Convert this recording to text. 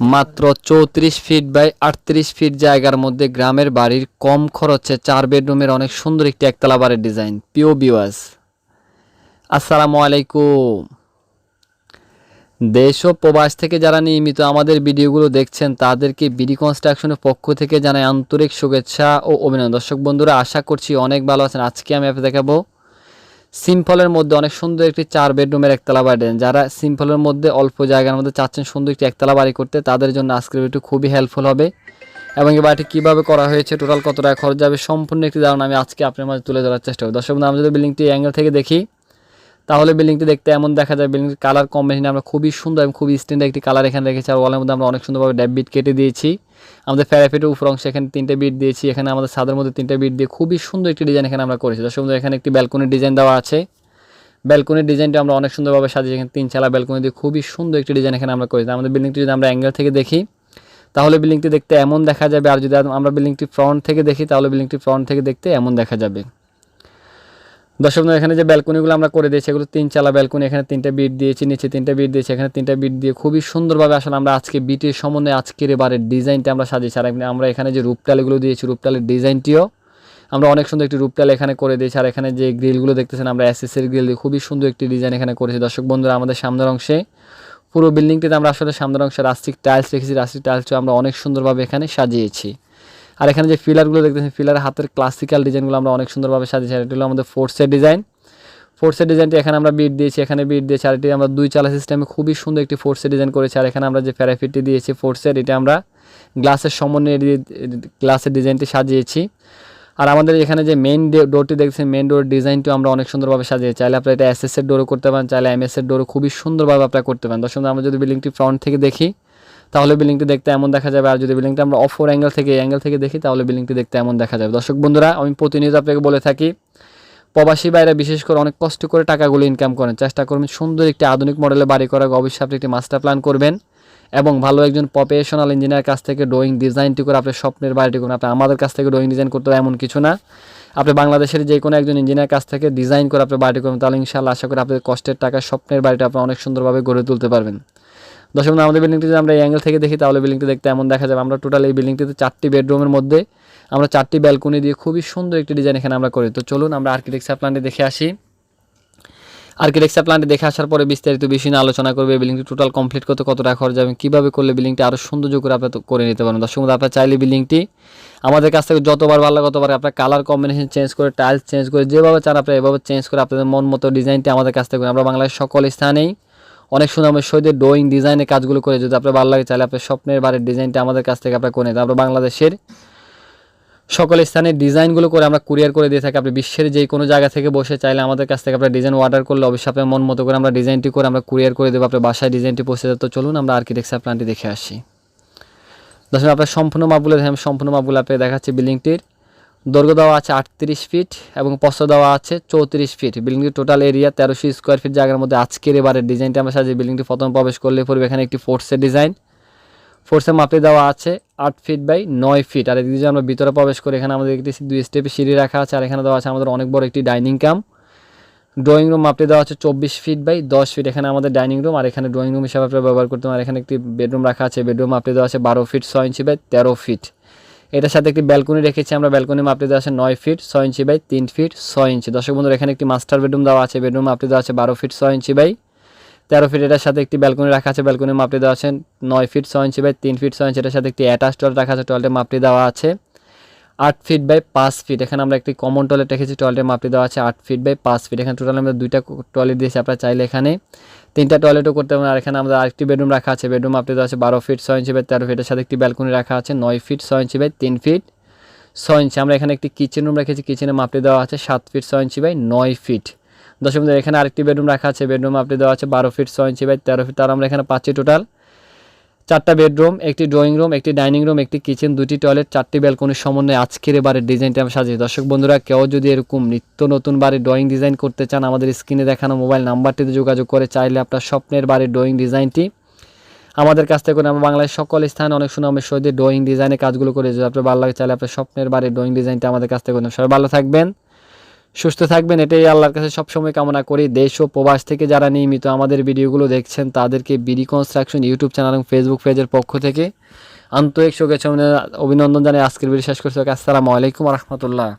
মাত্র চৌত্রিশ feet by আটত্রিশ ফিট জায়গার মধ্যে গ্রামের বাড়ির কম খরচে চার বেডরুমের অনেক সুন্দর একটি একতলা বাড়ির ডিজাইন পিও বিওয়াস আসসালামু আলাইকুম। দেশ ও প্রবাস থেকে যারা নিয়মিত আমাদের ভিডিওগুলো দেখছেন, তাদেরকে বিডি কনস্ট্রাকশনের পক্ষ থেকে জানাই আন্তরিক শুভেচ্ছা ও অভিনন্দন। দর্শক বন্ধুরা, আশা করছি অনেক ভালো আছেন। আজকে আমি আপনাদের দেখাবো সিম্পলের মধ্যে অনেক সুন্দর একটি চার বেডরুমের একতলা বাড়ি যারা সিম্পলের মধ্যে অল্প জায়গার মধ্যে চাচ্ছেন সুন্দর একটি একতলা বাড়ি করতে, তাদের জন্য আজকের ভিডিও খুবই হেল্পফুল হবে। এবং এই বাড়িটি কীভাবে করা হয়েছে টোটাল কত টাকা খরচ যাবে, সম্পূর্ণ একটি ধারণা আমি আজকে আপনার মাঝে তুলে ধরার চেষ্টা করি দর্শক আমরা যদি বিল্ডিংটি অ্যাঙ্গেল থেকে দেখি তাহলে বিল্ডিংটি দেখতে এমন দেখা যায়, বিল্ডিংটির কালার কম্বিনেশন আমরা খুবই সুন্দর এবং খুবই স্ট্যান্ডার্ড একটি কালার এখানে রেখেছি। আর ওয়ালের মধ্যে আমরা অনেক সুন্দরভাবে ড্যাব বিট কেটে দিয়েছি। আমাদের প্যারাফিটের উপর অংশে এখানে তিনটে বিট দিয়েছি। এখানে আমাদের ছাদের মধ্যে তিনটে বিট দিয়ে খুবই সুন্দর একটি ডিজাইন এখানে আমরা করেছি। দর্শক এখানে একটি ব্যালকনির ডিজাইন দেওয়া আছে। ব্যালকনির ডিজাইনটা আমরা অনেক সুন্দরভাবে সাজিয়েছি। এখানে তিন চালা ব্যালকনি দিয়ে খুবই সুন্দর একটি ডিজাইন এখানে আমরা করেছি। আমাদের বিল্ডিংটি যদি আমরা অ্যাঙ্গেল থেকে দেখি, তাহলে বিল্ডিংটি দেখতে এমন দেখা যাবে। আর যদি আমরা বিল্ডিংটি ফ্রন্ট থেকে দেখি, তাহলে বিল্ডিংটি ফ্রন্ট থেকে দেখতে এমন দেখা যাবে। দর্শক এখানে যে ব্যালকনিগুলো আমরা করে দিয়েছি, এগুলো তিন চালা ব্যালকনি, এখানে তিনটা বিট দিয়েছি, নিচে তিনটা বিট দিয়েছি, এখানে তিনটা বিট দিয়ে খুবই সুন্দরভাবে আসলে আমরা আজকে বিটের সমন্বয়ে আজকের এবারের ডিজাইনটা আমরা সাজিয়েছি। আর আমরা এখানে যে রূপটালগুলো দিয়েছি, রূপটালের ডিজাইনটিও আমরা অনেক সুন্দর একটি রূপটাল এখানে করে দিয়েছি। আর এখানে যে গ্রিলগুলো দেখতেছেন, আমরা এসএসের গ্রিল দিয়ে খুবই সুন্দর একটি ডিজাইন এখানে করেছি। দর্শক বন্ধুরা, আমাদের সামনের অংশে, পুরো বিল্ডিংটিতে আমরা আসলে সামনের অংশে রাস্টিক টাইলস রেখেছি। রাস্টিক টাইলসটিও আমরা অনেক সুন্দরভাবে এখানে সাজিয়েছি। আর এখানে যে ফিলারগুলো দেখতেছেন ফিলারের হাতের ক্লাসিক্যাল ডিজাইনগুলো আমরা অনেক সুন্দরভাবে সাজিয়েছি। আর এটা হলো আমাদের ফোর্সের ডিজাইন ফোর্সের ডিজাইনটি এখানে আমরা বিট দিয়েছি, এখানে বিট দিয়েছি, আর এটি আমরা দুই চালা সিস্টেমে খুবই সুন্দর একটি ফোর্সের ডিজাইন করেছি। আর এখানে আমরা যে প্যারাফিটটি দিয়েছি ফোর্সের এটা আমরা গ্লাসের সমন্বয়ে গ্লাসের ডিজাইনটি সাজিয়েছি। আর আমাদের এখানে যে মেন ডোরটি দেখছেন মেন ডোর ডিজাইনটিও আমরা অনেক সুন্দরভাবে সাজিয়ে চাইলে আপনারা এটা এস এর ডোরও করতে পারেন, চাইলে এম এস এর ডোরও খুবই সুন্দরভাবে আপনারা করতে পারেন। দর্শক আমরা যদি বিল্ডিংটি ফ্রন্ট থেকে দেখি তাহলে বিল্ডিংটি দেখতে এমন দেখা যাবে। আর যদি বিল্ডিংটা আমরা অফোর অ্যাঙ্গেল থেকে অ্যাঙ্গেল থেকে দেখি, তাহলে বিল্ডিংটি দেখতে এমন দেখা যাবে। দর্শক বন্ধুরা, আমি প্রতিনিয়ত আপনাকে বলে থাকি, প্রবাসী বাইরে বিশেষ করে অনেক কষ্ট করে টাকাগুলো ইনকাম করেন। চেষ্টা করবেন সুন্দর একটি আধুনিক মডেলে বাড়ি করার অবশ্যই আপনি একটি মাস্টার প্ল্যান করবেন এবং ভালো একজন প্রফেশনাল ইঞ্জিনিয়ার কাছ থেকে ড্রয়িং ডিজাইনটি করে আপনার স্বপ্নের বাড়িটি করুন। আপনি আমাদের কাছ থেকে ড্রয়িং ডিজাইন করতে এমন কিছু না। আপনি বাংলাদেশের যে কোনো একজন ইঞ্জিনিয়ার কাছ থেকে ডিজাইন করে আপনি বাড়িটি করুন, তাহলে ইনশাআল্লাহ আশা করি আপনাদের কষ্টের টাকা স্বপ্নের বাড়িটা আপনি অনেক সুন্দরভাবে গড়ে তুলতে পারবেন। দর্শক আমাদের বিল্ডিংটি যদি আমরা এই অ্যাঙ্গেল থেকে দেখি তাহলে বিল্ডিংটি দেখতে এমন দেখা যাবে। আমরা টোটাল এই বিল্ডিংটিতে চারটি বেডরুমের মধ্যে আমরা চারটি ব্যালকনি দিয়ে খুবই সুন্দর একটি ডিজাইন এখানে আমরা করি। তো চলুন আমরা আর্কিটেকচার প্ল্যানটি দেখে আসি। আর্কিটেকচার প্ল্যানটি দেখে আসার পরে বিস্তারিত বিষয় নিয়ে আলোচনা করবে। বিল্ডিংটি টোটাল কমপ্লিট করতে কত টাকা খরচ যাবে কীভাবে করলে বিল্ডিংটি আরও সৌন্দর্য করে আপনি তো করে নিতে দর্শক বন্ধু, আপনার চাইলে বিল্ডিংটি আমাদের কাছ থেকে যতবার ভালো ততবার আপনার কালার কম্বিনেশন চেঞ্জ করে টাইলস চেঞ্জ করে যেভাবে চান আপনি এভাবে চেঞ্জ করে আপনাদের মন মতো ডিজাইনটি আমাদের কাছ থেকে আমরা বাংলাদেশের সকল স্থানেই অনেক সুনামের সহিত ড্রয়িং ডিজাইনের কাজগুলো করে যদি আপনার ভালো লাগে, তাহলে আপনার স্বপ্নের বাড়ির ডিজাইনটা আমাদের কাছ থেকে আপনার করে আমরা বাংলাদেশের সকল স্থানে ডিজাইনগুলো করে আমরা কুরিয়ার করে দিয়ে থাকি। আপনি বিশ্বের যে কোনো জায়গা থেকে বসে চাইলে আমাদের কাছ থেকে আপনার ডিজাইন অর্ডার করলে অবশ্যই আপনার মন মতো করে আমরা ডিজাইনটি করে আমরা কুরিয়ার করে দেবো। আপনার বাসায় ডিজাইনটি পৌঁছে তো চলুন আমরা আর্কিটেকচার প্ল্যানটি দেখে আসি। দর্শক, আপনার সম্পূর্ণ মাপগুলো সম্পূর্ণ মাপগুলো আপনাকে দেখাচ্ছি বিল্ডিংটির দৈর্ঘ্য দেওয়া আছে আটত্রিশ ফিট এবং পশ্চ দেওয়া আছে চৌত্রিশ ফিট। বিল্ডিংটির টোটাল এরিয়া তেরোশো স্কোয়ার ফিট জায়গার মধ্যে আজকের এবারের ডিজাইনটি আমরা সাজিয়ে বিল্ডিংটি প্রথম প্রবেশ করলে পড়বে এখানে একটি ফোর্সের ডিজাইন ফোর্সের মাপে দেওয়া আছে আট ফিট বাই নয় ফিট আর এদিকে আমরা ভিতরে প্রবেশ করি, এখানে আমাদের একটি দুই স্টেপে সিঁড়ি রাখা আছে, আর এখানে দেওয়া আছে আমাদের অনেক বড় একটি ডাইনিং কাম ড্রয়িং রুম মাপে দেওয়া আছে চব্বিশ ফিট বাই দশ ফিট এখানে আমাদের ডাইনিং রুম আর এখানে ড্রয়িং রুম হিসাবে ব্যবহার করতে আর এখানে একটি বেডরুম রাখা আছে বেডরুম মাপে দেওয়া আছে বারো ফিট ছয় ইঞ্চি বাই তেরো ফিট এটার সাথে একটি ব্যালকনি রেখেছি আমরা। ব্যালকনি মাপে দেওয়া আছে নয় ফিট ছয় ইঞ্চি বাই তিন ফিট ছয় ইঞ্চি। দর্শক বন্ধুরা, এখানে একটি মাস্টার বেডরুম দেওয়া আছে। বেডরুম মাপে দেওয়া আছে বারো ফিট ছয় ইঞ্চি বাই তেরো ফিট এটার সাথে একটি ব্যালকনি রাখা আছে। ব্যালকনি মাপটি দেওয়া আছে নয় ফিট ছয় ইঞ্চি বাই তিন ফিট ছয় ইঞ্চি। এটার সাথে একটি অ্যাটাচ টয়লেট রাখা আছে। টয়লেটের মাপটি দেওয়া আছে আট ফিট বাই পাঁচ ফিট এখানে আমরা একটি কমন টয়লেট রেখেছি। টয়লেটের মাপটি দেওয়া আছে আট ফিট বাই পাঁচ ফিট এখানে টোটাল আমরা দুইটা টয়লেট দিয়েছি। আপনারা চাইলে এখানে তিনটা টয়লেটও করতে পারেন আর এখানে আমাদের আরেকটি বেডরুম রাখা আছে। বেডরুম আপনাদের দেওয়া আছে বারো ফিট ছয় ইঞ্চি বাই তেরো ফিটের সাথে একটি ব্যালকনি রাখা আছে। নয় ফিট ছয় ইঞ্চি বাই তিন ফিট ছয় ইঞ্চি আমরা এখানে একটি কিচেন রুম রেখেছি। কিচেনে মাপটি দেওয়া আছে সাত ফিট ছয় ইঞ্চি বাই নয় ফিট দশম এখানে আরেকটি বেডরুম রাখা আছে। বেডরুম আপনি দেওয়া আছে বারো ফিট ছয় ইঞ্চি বাই তেরো ফিট তার আমরা এখানে পাচ্ছি টোটাল চারটা বেডরুম, একটি ড্রয়িং রুম, একটি ডাইনিং রুম, একটি কিচেন, দুটি টয়লেট, চারটি ব্যালকনির সমন্বয়ে আজকের এবারের ডিজাইনটা আমি সাজিয়েছি। দর্শক বন্ধুরা, কেউ যদি এরকম নিত্য নতুন বাড়ির ড্রয়িং ডিজাইন করতে চান, আমাদের স্ক্রিনে দেখানো মোবাইল নাম্বারটিতে যোগাযোগ করে চাইলে আপনার স্বপ্নের বাড়ির ড্রয়িং ডিজাইনটি আমাদের কাছ থেকে আমরা বাংলাদেশ সকল স্থানে অনেক সুনামের সহিত ড্রয়িং ডিজাইনের কাজগুলো করে যদি আপনার ভালো লাগে, চাইলে আপনার স্বপ্নের বাড়ির ড্রয়িং ডিজাইনটা আমাদের কাছ থেকে সবাই ভালো থাকবেন। সুস্থ থাকবেন, এটাই আল্লাহর কাছে সবসময় কামনা করি। দেশ ও প্রবাস থেকে যারা নিয়মিত আমাদের ভিডিওগুলো দেখছেন, তাদেরকে বিডি কনস্ট্রাকশন ইউটিউব চ্যানেল এবং ফেসবুক পেজের পক্ষ থেকে আন্তরিক শুভেচ্ছা অভিনন্দন জানিয়ে আজকের ভিডিও শেষ করছি। আসসালামু আলাইকুম রহমতুল্লাহ।